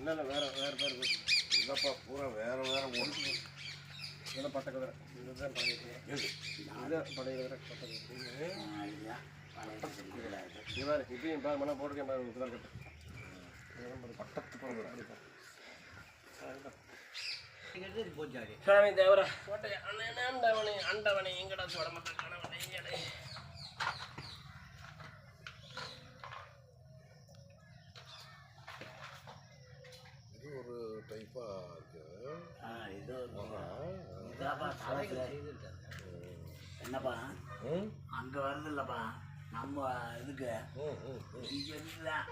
இல்லை இல்லை வேற வேற பேர் இல்லப்பா பூரா வேற வேற ஓடுது இதெல்லாம் பட்ட கதிரை இதுதான் பழைய கதிரை பழைய கதிரை பட்ட கதிரை இவர் இப்பயும் பாரு மன போட்டுக்கேன் பாரு இப்பதான் கட்டு பட்டத்து பிறகு சாமி தேவரா கோட்டை அண்ணன் அண்டவனே அண்டவனே எங்கடா சோட டைப்பா இருக்கு என்னப்பா அங்க வருது இல்லப்பா நம்ம இதுக்கு. இங்க இதுதான்